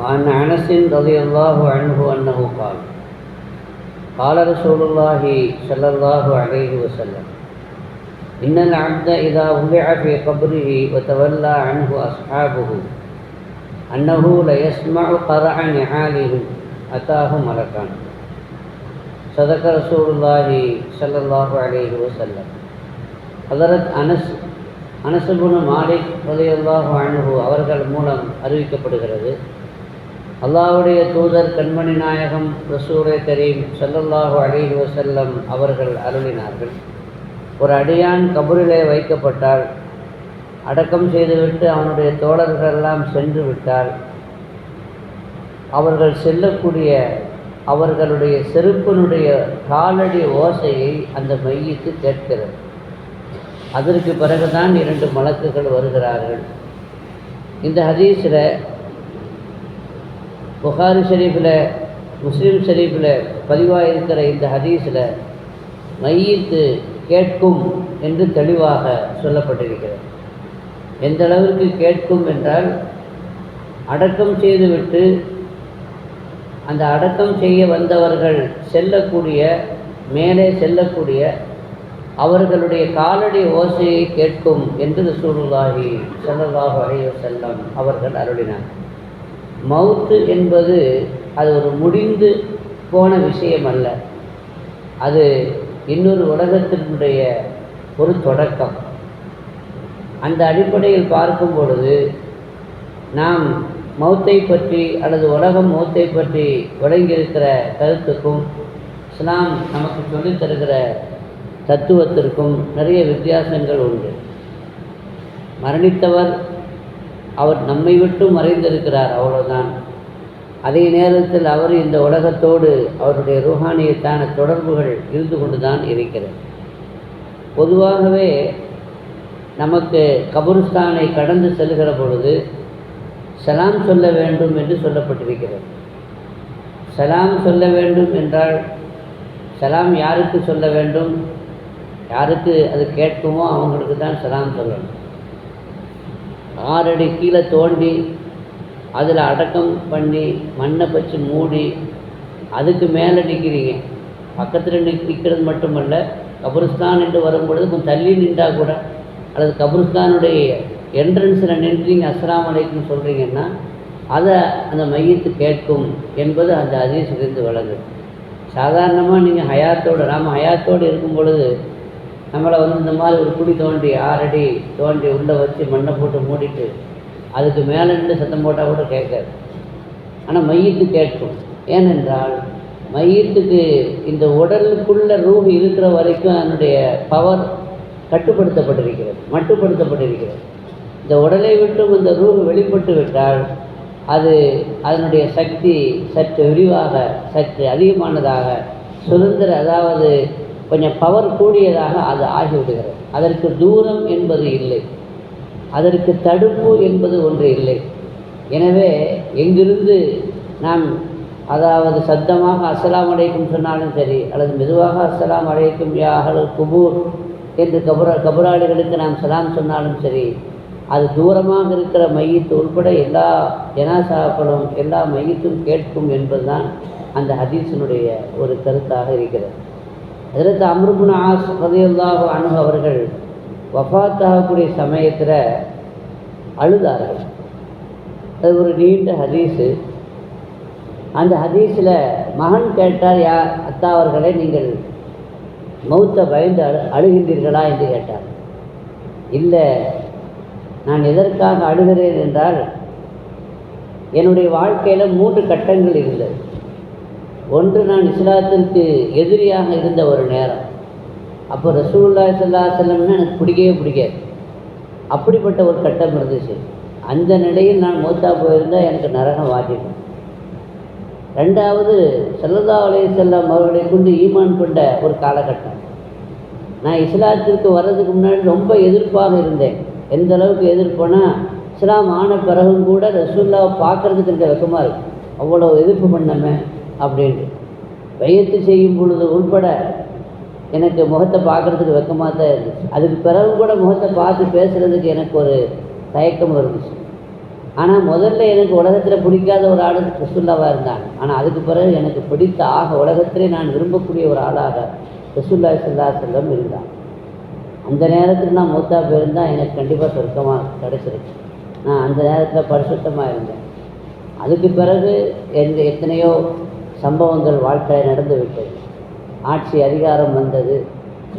وعن أنس رضي الله عنه أنه قال قال رسول الله صلى الله عليه وسلم إن العبد إذا وضع في قبره وتولى عنه أصحابه أنه ليسمع قرع نعالهم أتاه ملكان صدق رسول الله صلى الله عليه وسلم ஹதரத் அனஸ் அனசுபுன மாலிக் ரலியல்லாஹு அன்ஹு அவர்கள் மூலம் அறிவிக்கப்படுகிறது அல்லாவுடைய தூதர் கண்மணி நாயகம் ரசூலே கரீம் ஸல்லல்லாஹு அலைஹி வசல்லம் அவர்கள் அருளினார்கள். ஒரு அடியான் கபூரிலே வைக்கப்பட்டால் அடக்கம் செய்துவிட்டு அவனுடைய தோழர்கள் எல்லாம் சென்று விட்டால் அவர்கள் செல்லக்கூடிய அவர்களுடைய செருப்பினுடைய காலடி ஓசையை அந்த மையத்து கேட்கிறது. அதற்கு பிறகுதான் இரண்டு மலக்குகள் வருகிறார்கள். இந்த ஹதீஸில் புகாரி ஷரீஃபில் முஸ்லீம் ஷரீஃபில் பதிவாக இருக்கிற இந்த ஹதீஸில் மையத்து கேட்கும் என்று தெளிவாக சொல்லப்பட்டிருக்கிறது. எந்த அளவிற்கு கேட்கும் என்றால் அடக்கம் செய்துவிட்டு அந்த அடக்கம் செய்ய வந்தவர்கள் செல்லக்கூடிய மேலே செல்லக்கூடிய அவர்களுடைய காலடி ஓசையை கேட்கும் என்று சூழலாகி ஸல்லல்லாஹு அலைஹி செல்லம் அவர்கள் அருளினார் மவுத்து என்பது அது ஒரு முடிந்து போன விஷயம் அல்ல அது இன்னொரு உலகத்தினுடைய ஒரு தொடக்கம். அந்த அடிப்படையில் பார்க்கும் பொழுது நாம் மௌத்தை பற்றி அல்லது உலகம் மௌத்தை பற்றி விளங்கியிருக்கிற கருத்துக்கும் இஸ்லாம் நமக்கு சொல்லித் தருகிற தத்துவத்திற்கும் நிறைய வித்தியாசங்கள் உண்டு. மரணித்தவர் அவர் நம்மை விட்டு மறைந்திருக்கிறார் அவ்வளோதான் அதே நேரத்தில் அவர் இந்த உலகத்தோடு அவருடைய ரூஹானியத்தான தொடர்புகள் இருந்து கொண்டு தான் இருக்கிறது. பொதுவாகவே நமக்கு கபருஸ்தானை கடந்து செல்கிற பொழுது சலாம் சொல்ல வேண்டும் என்று சொல்லப்பட்டிருக்கிறது. சலாம் சொல்ல வேண்டும் என்றால் சலாம் யாருக்கு சொல்ல வேண்டும்? யாருக்கு அது கேட்குமோ அவங்களுக்கு தான் சலாம் சொல்லணும். ஆறடி கீழே தோண்டி அதில் அடக்கம் பண்ணி மண்ணை வச்சு மூடி அதுக்கு மேலே நிற்கிறீங்க பக்கத்தில் நிக் நிற்கிறது மட்டுமல்ல கபருஸ்தான் என்று வரும்பொழுது கொஞ்சம் தள்ளி நின்றா கூட அல்லது கபருஸ்தானுடைய என்ட்ரன்ஸில் நின்று நீங்கள் அஸ்லாம் அலைக்குன்னு சொல்கிறீங்கன்னா அதை அந்த மையத்து கேட்கும் என்பது அந்த அதிசிலிருந்து வழங்கு சாதாரணமாக நீங்கள் ஹயாத்தோடு நாம் ஹயாத்தோடு இருக்கும் பொழுது நம்மளை வந்து இந்த மாதிரி ஒரு குடி தோண்டி ஆறடி தோண்டி உள்ளே வச்சு மண்ணை போட்டு மூடிட்டு அதுக்கு மேலே நின்று சத்தம் போட்டால் கூட கேட்காது. ஆனால் மையத்து கேட்கும். ஏனென்றால் மையத்துக்கு இந்த உடலுக்குள்ள ரூம் இருக்கிற வரைக்கும் அதனுடைய பவர் கட்டுப்படுத்தப்பட்டிருக்கிறது மட்டுப்படுத்தப்பட்டிருக்கிறது. இந்த உடலை விட்டும் இந்த ரூம் வெளிப்பட்டு விட்டால் அது அதனுடைய சக்தி சற்று விரிவாக சற்று அதிகமானதாக சுதந்திர அதாவது கொஞ்சம் பவர் கூடியதாக அது ஆகிவிடுகிறது. அதற்கு தூரம் என்பது இல்லை. அதற்கு தடுப்பு என்பது ஒன்று இல்லை. எனவே எங்கிருந்து நாம் அதாவது சத்தமாக அஸ்ஸலாம் அலைக்கும் சொன்னாலும் சரி அல்லது மெதுவாக அஸ்ஸலாம் அலைக்கும் யா குபூர் என்று கபரா கபராளிகளுக்கு நாம் சலாம் சொன்னாலும் சரி அது தூரமாக இருக்கிற மையத்து உட்பட எல்லா ஜனாசாக்களும் எல்லா மையத்தும் கேட்கும் என்பதுதான் அந்த ஹதீஸினுடைய ஒரு கருத்தாக இருக்கிறது. அதற்கு அம்ருபுன் ஆஸ் ரதியுல்லாஹு அனு அவர்கள் வஃத்தாகக்கூடிய சமயத்தில் அழுதார்கள். அது ஒரு நீண்ட ஹதீஸு. அந்த ஹதீஸில் மகன் கேட்டார் யா அத்தா அவர்களே நீங்கள் மௌத்த பயந்து அழு அழுகின்றீர்களா? என்று கேட்டார். இல்லை நான் எதற்காக அழுகிறேன்? என்றால் என்னுடைய வாழ்க்கையில் மூன்று கட்டங்கள் இருந்தது. ஒன்று நான் இஸ்லாத்திற்கு எதிரியாக இருந்த ஒரு நேரம். அப்போ ரசூல்லா சல்லா செல்லம்னா எனக்கு பிடிக்கவே பிடிக்காது. அப்படிப்பட்ட ஒரு கட்டம் இருந்துச்சு. அந்த நிலையில் நான் மூத்தா போயிருந்தால் எனக்கு நரகம் வாட்டிடும் ரெண்டாவது செல்லதா அலைய செல்லம் அவர்களை கொண்டு ஈமான் கொண்ட ஒரு காலகட்டம். நான் இஸ்லாத்திற்கு வர்றதுக்கு முன்னாடி ரொம்ப எதிர்ப்பாக இருந்தேன். எந்த அளவுக்கு எதிர்ப்புனா இஸ்லாம் ஆன பிறகும் கூட ரசூல்லாவை பார்க்குறதுக்கு எனக்கு வெக்கமாக இருக்கும் அவ்வளோ எதிர்ப்பு பண்ணமே. அப்படின்ட்டு பையத்து செய்யும் பொழுது உள்பட எனக்கு முகத்தை பார்க்குறதுக்கு வெக்கமாக தான் இருந்துச்சு அதுக்கு பிறகு கூட முகத்தை பார்த்து பேசுகிறதுக்கு எனக்கு ஒரு தயக்கம் இருந்துச்சு. ஆனால் முதல்ல எனக்கு உலகத்தில் பிடிக்காத ஒரு ஆள் ரசுல்லாவாக இருந்தாங்க. ஆனால் அதுக்கு பிறகு எனக்கு பிடித்த ஆக உலகத்திலே நான் விரும்பக்கூடிய ஒரு ஆளாக ரசுல்லா சுல்லா செல்லம் இருந்தான் அந்த நேரத்தில் நான் மூத்தா போயிருந்தால் எனக்கு கண்டிப்பாக சொர்க்கமாக கிடச்சிருக்கு நான் அந்த நேரத்தில் பரிசுத்தமாக இருந்தேன். அதுக்கு பிறகு எந்த எத்தனையோ சம்பவங்கள் வாழ்க்கையில் நடந்துவிட்டது ஆட்சி அதிகாரம் வந்தது.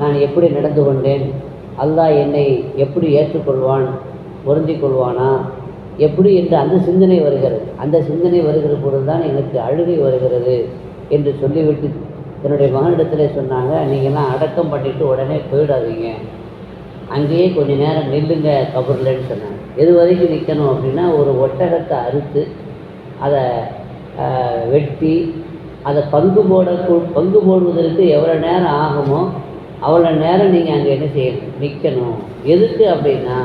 நான் எப்படி நடந்து கொண்டேன்? அல்லாஹ் என்னை எப்படி ஏற்றுக்கொள்வான்? பொருந்திக் கொள்வானா? எப்படி என்று அந்த சிந்தனை வருகிறது. அந்த சிந்தனை வருகிற பொழுது தான் எனக்கு அழுகை வருகிறது என்று சொல்லிவிட்டு என்னுடைய மகனிடத்தில் சொன்னாங்க நீங்கள்லாம் அடக்கம் பண்ணிவிட்டு உடனே போயிடாதீங்க. அங்கேயே கொஞ்ச நேரம் நில்லுங்க கபூர்லன்னு சொன்னாங்க. எது வரைக்கும் நிற்கணும் அப்படின்னா ஒரு ஒட்டகத்தை அறுத்து அதை வெட்டி அதை பங்கு போட பங்கு போடுவதற்கு எவ்வளோ நேரம் ஆகுமோ அவ்வளோ நேரம் நீங்கள் அங்கே என்ன செய்யணும்? நிற்கணும் எதுக்கு அப்படின்னா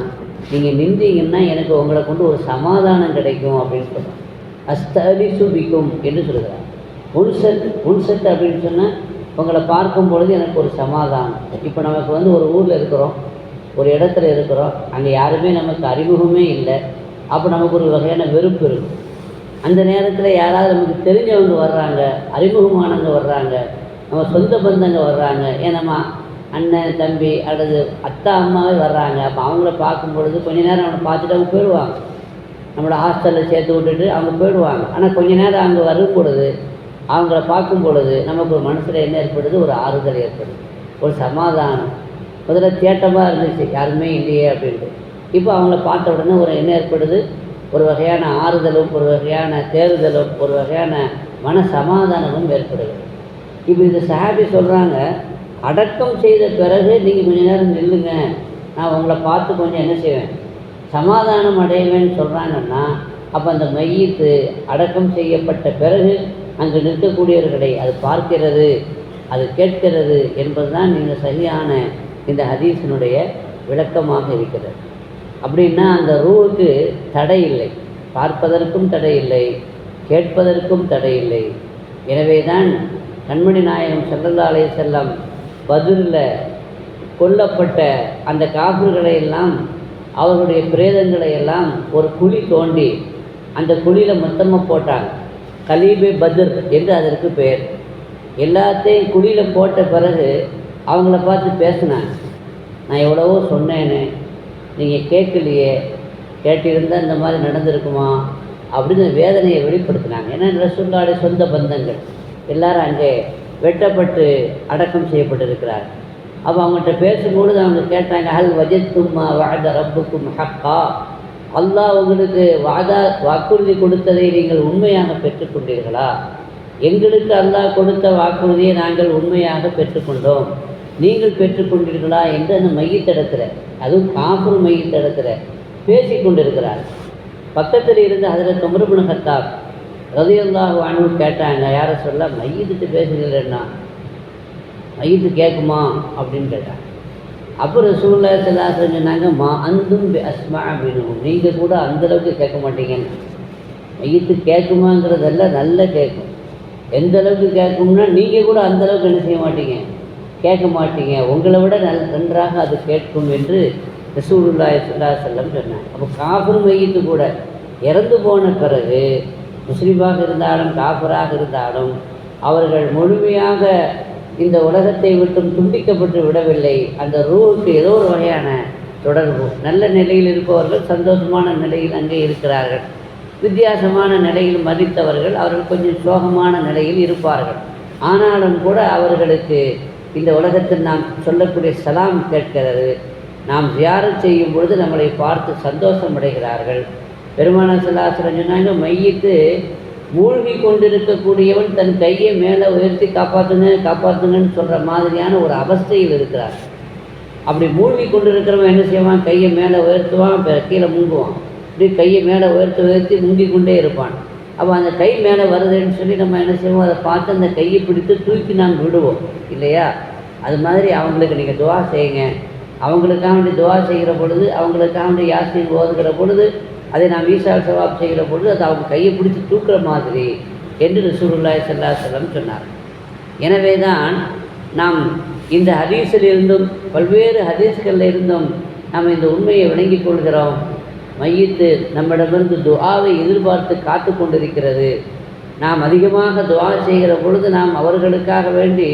நீங்கள் நின்றீங்கன்னா எனக்கு உங்களை கொண்டு ஒரு சமாதானம் கிடைக்கும் அப்படின்னு சொல்கிறாங்க அஸ்தலி சுபிக்கும் என்று சொல்கிறார் உன்சத் உன்சத் அப்படின்னு சொன்னால் உங்களை பார்க்கும் பொழுது எனக்கு ஒரு சமாதானம். இப்போ நமக்கு வந்து ஒரு ஊரில் இருக்கிறோம் ஒரு இடத்துல இருக்கிறோம் அங்கே யாருமே நமக்கு அறிமுகமே இல்லை. அப்போ நமக்கு ஒரு வகையான வெறுப்பு இருக்கும் அந்த நேரத்தில் யாராவது நமக்கு தெரிஞ்சவங்க வர்றாங்க அறிமுகமானவங்க வர்றாங்க நம்ம சொந்த பந்தங்க வர்றாங்க ஏன்னம்மா அண்ணன் தம்பி அல்லது அத்தா அம்மாவே வர்றாங்க அப்போ அவங்கள பார்க்கும் பொழுது கொஞ்ச நேரம் அவனை பார்த்துட்டு அவங்க போயிடுவாங்க. நம்மளை ஹாஸ்டலில் சேர்த்து விட்டுட்டு அவங்க போயிடுவாங்க. ஆனால் கொஞ்ச நேரம் அங்கே வரும் பொழுது அவங்கள பார்க்கும் பொழுது நமக்கு ஒரு மனசில் என்ன ஏற்படுது? ஒரு ஆறுதல் ஏற்படுது. ஒரு சமாதானம். முதல்ல தேட்டமாக இருந்துச்சு. யாருமே இல்லையே அப்படின்ட்டு. இப்போ அவங்கள பார்த்த உடனே ஒரு என்ன ஏற்படுது? ஒரு வகையான ஆறுதலும் ஒரு வகையான தேறுதலும் ஒரு வகையான மன சமாதானமும் ஏற்படுகிறது. இப்போ இந்த சஹாபி சொல்கிறாங்க அடக்கம் செய்த பிறகு நீங்கள் கொஞ்ச நேரம் நில்லுங்க நான் உங்களை பார்த்து கொஞ்சம் என்ன செய்வேன்? சமாதானம் அடைவேன்னு சொல்கிறாங்கன்னா அப்போ அந்த மையத்து அடக்கம் செய்யப்பட்ட பிறகு அங்கு நிற்கக்கூடியவர்களை அது பார்க்கிறது அது கேட்கிறது என்பதுதான் நீங்கள் சரியான இந்த ஹதீஸினுடைய விளக்கமாக இருக்கிறது. அப்படின்னா அந்த ரூவுக்கு தடை இல்லை. பார்ப்பதற்கும் தடை இல்லை கேட்பதற்கும் தடை இல்லை. எனவே தான் கண்மணி நாயகம் ஸல்லல்லாஹு செல்லம் பதிலில் கொல்லப்பட்ட அந்த காப்புகளை எல்லாம் அவர்களுடைய பிரேதங்களை எல்லாம் ஒரு குழி தோண்டி அந்த குழியில் மொத்தமாக போட்டாங்க. கலீபே பத்ர் என்று அதற்கு பெயர். எல்லாத்தையும் குழியில் போட்ட பிறகு அவங்கள பார்த்து பேசினாங்க. நான் எவ்வளவோ சொன்னேன்னு நீங்கள் கேட்கலையே கேட்டிருந்தால் இந்த மாதிரி நடந்திருக்குமா? அப்படின்னு வேதனையை வெளிப்படுத்தினாங்க. ஏன்னா ரசூல்லாவுடைய சொந்த பந்தங்கள். எல்லாரும் அங்கே வெட்டப்பட்டு அடக்கம் செய்யப்பட்டிருக்கிறார். அப்போ அவங்கள்ட்ட பேசும்பொழுது அவங்க கேட்டாங்க அல் வஜத்தும்மா வாத ரப்புக்கும் ஹக்கா? அல்லாஹ் உங்களுக்கு வாதா வாக்குறுதி கொடுத்ததை நீங்கள் உண்மையாக பெற்றுக்கொண்டீர்களா? எங்களுக்கு அல்லாஹ் கொடுத்த வாக்குறுதியை நாங்கள் உண்மையாக பெற்றுக்கொண்டோம். நீங்கள் பெற்றுக்கொண்டீர்களா என்று அந்த மையத்திடத்தில் அதுவும் காப்பூர் மையத்திடத்தில் பேசி கொண்டிருக்கிறார். பக்கத்தில் இருந்து அதில் தொமருபுன கத்தாப் ரதியுல்லாஹ் வானு கேட்டாங்க யாரை சொல்ல மையத்துட்டு பேசுகிறேன்னா மையத்து கேட்குமா? அப்படின்னு கேட்டாங்க. அப்புறம் ரசூல்லா சொன்னாங்க மா அந்தும் அஸ்மா அப்படின்னு நீங்கள் கூட அந்தளவுக்கு கேட்க மாட்டீங்கன்னு. மையத்து கேட்குமாங்கிறதெல்லாம் நல்லா கேட்கும். எந்த அளவுக்கு கேட்கும்னா நீங்கள் கூட அந்த அளவுக்கு என்ன செய்ய மாட்டீங்க? கேட்க மாட்டீங்க. உங்களை விட நல் நன்றாக அது கேட்கும் என்று ரசூலுல்லாஹி சுல்லா செல்லம் வஸல்லம் சொன்னாங்க அப்போ காபரும் மையத்து கூட இறந்து போன பிறகு முஸ்லீமாக இருந்தாலும் காபராக இருந்தாலும் அவர்கள் முழுமையாக இந்த உலகத்தை விட்டும் துண்டிக்கப்பட்டு விடவில்லை. அந்த ரூவுக்கு ஏதோ ஒரு வகையான தொடர்பு. நல்ல நிலையில் இருப்பவர்கள் சந்தோஷமான நிலையில் அங்கே இருக்கிறார்கள். வித்தியாசமான நிலையில் மதித்தவர்கள் அவர்கள் கொஞ்சம் சோகமான நிலையில் இருப்பார்கள். ஆனாலும் கூட அவர்களுக்கு இந்த உலகத்தில் நாம் சொல்லக்கூடிய சலாம் கேட்கிறது. நாம் தியாரம் செய்யும் பொழுது நம்மளை பார்த்து சந்தோஷம் அடைகிறார்கள். பெருமான சலாசுரன் சொன்னாங்க மையத்து மூழ்கி கொண்டிருக்கக்கூடியவன் தன் கையை மேலே உயர்த்தி காப்பாற்றுங்க காப்பாற்றுங்கன்னு சொல்கிற மாதிரியான ஒரு அவஸ்தையில் இருக்கிறார் அப்படி மூழ்கி கொண்டிருக்கிறவன் என்ன செய்வான்? கையை மேலே உயர்த்துவான் கீழே முங்குவான். இப்படி கையை மேலே உயர்த்தி உயர்த்தி முங்கிக் கொண்டே இருப்பான். அப்போ அந்த கை மேலே வருதுன்னு சொல்லி நம்ம என்ன செய்வோம்? அதை பார்த்து அந்த கையை பிடித்து தூக்கி நாங்கள் விடுவோம். இல்லையா? அது மாதிரி அவங்களுக்கு நீங்கள் துவா செய்யுங்க. அவங்களுக்காக வேண்டி துவா செய்கிற பொழுது அவங்களுக்காக வேண்டி யாசின் ஓதுகிற பொழுது அதை நாம் ஈசால் சவாப் செய்கிற பொழுது அது அவங்க கையை பிடிச்சி தூக்குற மாதிரி என்று ரசூலுல்லாஹி செல்லா செல்லம் சொன்னார். எனவே தான் நாம் இந்த ஹதீஸில் இருந்தும் பல்வேறு ஹதீஸ்களில் இருந்தும் நாம் இந்த உண்மையை விளங்கிக் கொள்கிறோம். மையத்து நம்மிடமிருந்து துவாவை எதிர்பார்த்து காத்து கொண்டிருக்கிறது நாம் அதிகமாக துவா செய்கிற பொழுது நாம் அவர்களுக்காக வேண்டி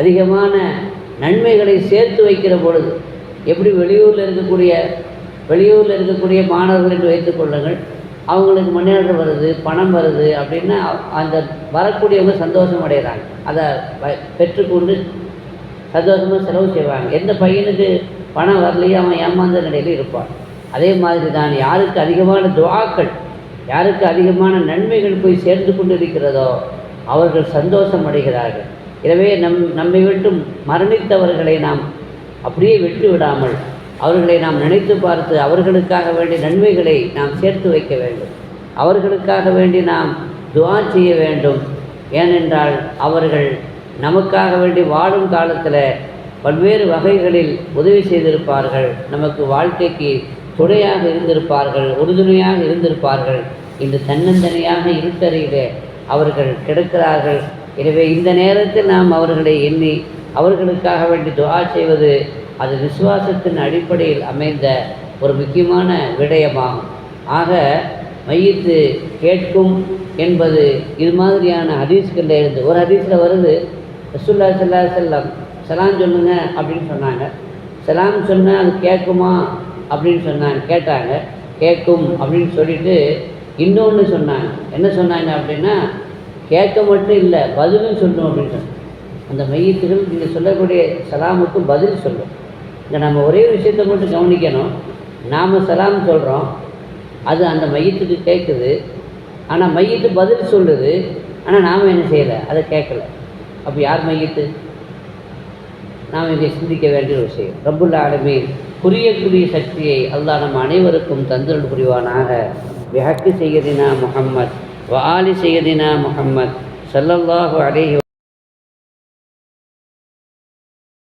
அதிகமான நன்மைகளை சேர்த்து வைக்கிற பொழுது எப்படி வெளியூரில் இருக்கக்கூடிய வெளியூரில் இருக்கக்கூடிய மாணவர்கள் என்று வைத்துக்கொள்ளுங்கள் அவங்களுக்கு முன்னேற்றம் வருது பணம் வருது அப்படின்னா அந்த வரக்கூடியவங்க சந்தோஷம் அடைகிறாங்க. அதை பெற்றுக்கொண்டு சந்தோஷமாக செலவு செய்வாங்க. எந்த பையனுக்கு பணம் வரலையோ அவன் ஏமாந்த நிலையில் இருப்பான். அதே மாதிரி தான் யாருக்கு அதிகமான துவாக்கள் யாருக்கு அதிகமான நன்மைகள் போய் சேர்ந்து கொண்டிருக்கிறதோ அவர்கள் சந்தோஷம் அடைகிறார்கள். எனவே நம் நம்மை விட்டு மரணித்தவர்களை நாம் அப்படியே விட்டு விடாமல் அவர்களை நாம் நினைத்து பார்த்து அவர்களுக்காக வேண்டிய நன்மைகளை நாம் சேர்த்து வைக்க வேண்டும். அவர்களுக்காக வேண்டி நாம் துவா செய்ய வேண்டும். ஏனென்றால் அவர்கள் நமக்காக வேண்டி வாழும் காலத்தில் பல்வேறு வகைகளில் உதவி செய்திருப்பார்கள். நமக்கு வாழ்க்கைக்கு துணையாக இருந்திருப்பார்கள் உறுதுணையாக இருந்திருப்பார்கள் இன்று தன்னந்தனியாக இருட்டறையிலே அவர்கள் கிடக்கிறார்கள். எனவே இந்த நேரத்தில் நாம் அவர்களை எண்ணி அவர்களுக்காக வேண்டி துவா செய்வது அது விசுவாசத்தின் அடிப்படையில் அமைந்த ஒரு முக்கியமான விடயமாகும். ஆக மையத்து கேட்கும் என்பது இது மாதிரியான ஹதீஸ்களில் இருந்து ஒரு ஹதீஸில் வருது ரசுல்லா சல்லா செல்லம் சலாம் சொல்லுங்க அப்படின்னு சொன்னாங்க. சலாம் சொன்னால் அது கேட்குமா? அப்படின்னு சொன்னாங்க கேட்டாங்க. கேட்கும் அப்படின்னு சொல்லிட்டு இன்னொன்று சொன்னாங்க. என்ன சொன்னாங்க அப்படின்னா கேட்க மட்டும் இல்லை பதிலும் சொல்லணும் அப்படின்னு சொன்னாங்க. அந்த மையத்துகள் நீங்கள் சொல்லக்கூடிய சலாமுக்கு பதில் சொல்லும். இங்கே நம்ம ஒரே விஷயத்தை மட்டும் கவனிக்கணும். நாம் சலாம் சொல்கிறோம் அது அந்த மையத்துக்கு கேட்குது ஆனால் மையத்து பதில் சொல்லுது. ஆனால் நாம் என்ன செய்யலை? அதை கேட்கல அப்போ யார் மையத்து? நாம் இதை சிந்திக்க வேண்டிய ஒரு விஷயம். ரப்புல் ஆலமீன். புரியக்கூடிய சக்தியை அல்லாஹ் நம் அனைவருக்கும் தந்தருள் புரிவானாக. விஹக்கு செய்யதினா முகம்மத் வாலி செய்யதினா முகம்மத் சல்லல்லாஹு அலேஹி